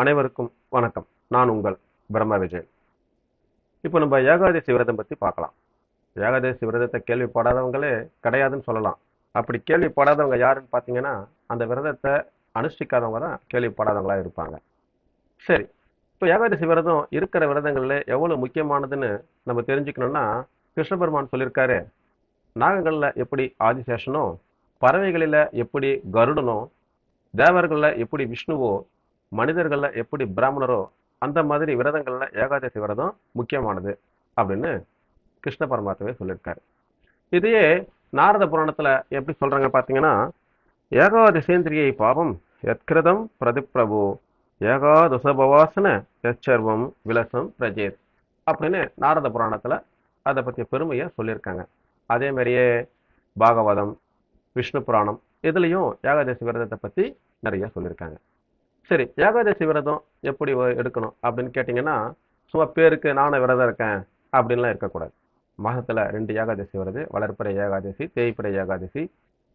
அனைவருக்கும் வணக்கம். நான் உங்கள் பிரம்ம விஜய். இப்போ நம்ம ஏகாதசி விரதம் பற்றி பார்க்கலாம். ஏகாதசி விரதத்தை கேள்விப்படாதவங்களே கிடையாதுன்னு சொல்லலாம். அப்படி கேள்விப்படாதவங்க யாருன்னு பார்த்தீங்கன்னா அந்த விரதத்தை அனுஷ்டிக்காதவங்க தான் கேள்விப்படாதவங்களா இருப்பாங்க. சரி இப்போ ஏகாதசி விரதம் இருக்கிற விரதங்களில் எவ்வளோ முக்கியமானதுன்னு நம்ம தெரிஞ்சுக்கணும்னா கிருஷ்ண பெருமான் சொல்லியிருக்காரு நாகங்களில் எப்படி ஆதிசேஷனோ பறவைகளில் எப்படி கருடனோ தேவர்களில் எப்படி விஷ்ணுவோ மனிதர்களில் எப்படி பிராமணரோ அந்த மாதிரி விரதங்களில் ஏகாதசி விரதம் முக்கியமானது அப்படின்னு கிருஷ்ண பரமாத்மாவே சொல்லியிருக்காரு. இதையே நாரத புராணத்தில் எப்படி சொல்கிறாங்க பார்த்தீங்கன்னா ஏகாதசேந்திரியை பாவம் எத்கிருதம் பிரதிப்பிரபு ஏகாதசபவாசன எச்சர்வம் விலசம் பிரஜேத் அப்படின்னு நாரத புராணத்தில் அதை பற்றிய பெருமையை சொல்லியிருக்காங்க. அதே மாதிரியே பாகவதம் விஷ்ணு புராணம் இதுலேயும் ஏகாதசி விரதத்தை பற்றி நிறைய சொல்லியிருக்காங்க. சரி ஏகாதசி விரதம் எப்படி எடுக்கணும் அப்படின்னு கேட்டிங்கன்னா சும்மா பேருக்கு நானும் விரதம் இருக்கேன் அப்படின்லாம் இருக்கக்கூடாது. மாதத்தில் ரெண்டு ஏகாதசி வருது வளர்ப்பிறை ஏகாதசி தேய்பிறை ஏகாதசி.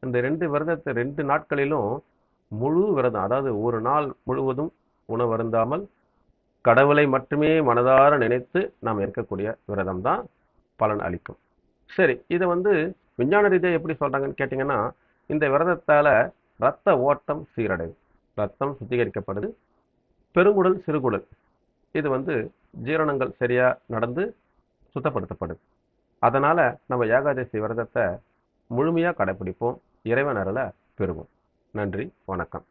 இந்த ரெண்டு விரதத்தை ரெண்டு நாட்களிலும் முழு விரதம் அதாவது ஒரு நாள் முழுவதும் உணவு அருந்தாமல் கடவுளை மட்டுமே மனதார நினைத்து நாம் இருக்கக்கூடிய விரதம் தான் பலன் அளிக்கும். சரி இதை வந்து விஞ்ஞான ரீதியாக எப்படி சொல்கிறாங்கன்னு கேட்டிங்கன்னா இந்த விரதத்தால் ரத்த ஓட்டம் சீரடையும். ரத்தம் சுத்திகரிக்கப்படுது. பெருங்குடல் சிறுகுடல். இது வந்து ஜீரணங்கள் சரியாக நடந்து சுத்தப்படுத்தப்படுது. அதனால் நம்ம ஏகாதசி விரதத்தை முழுமையாக கடைப்பிடிப்போம். இறைவன் அருளை பெறுவோம். நன்றி வணக்கம்.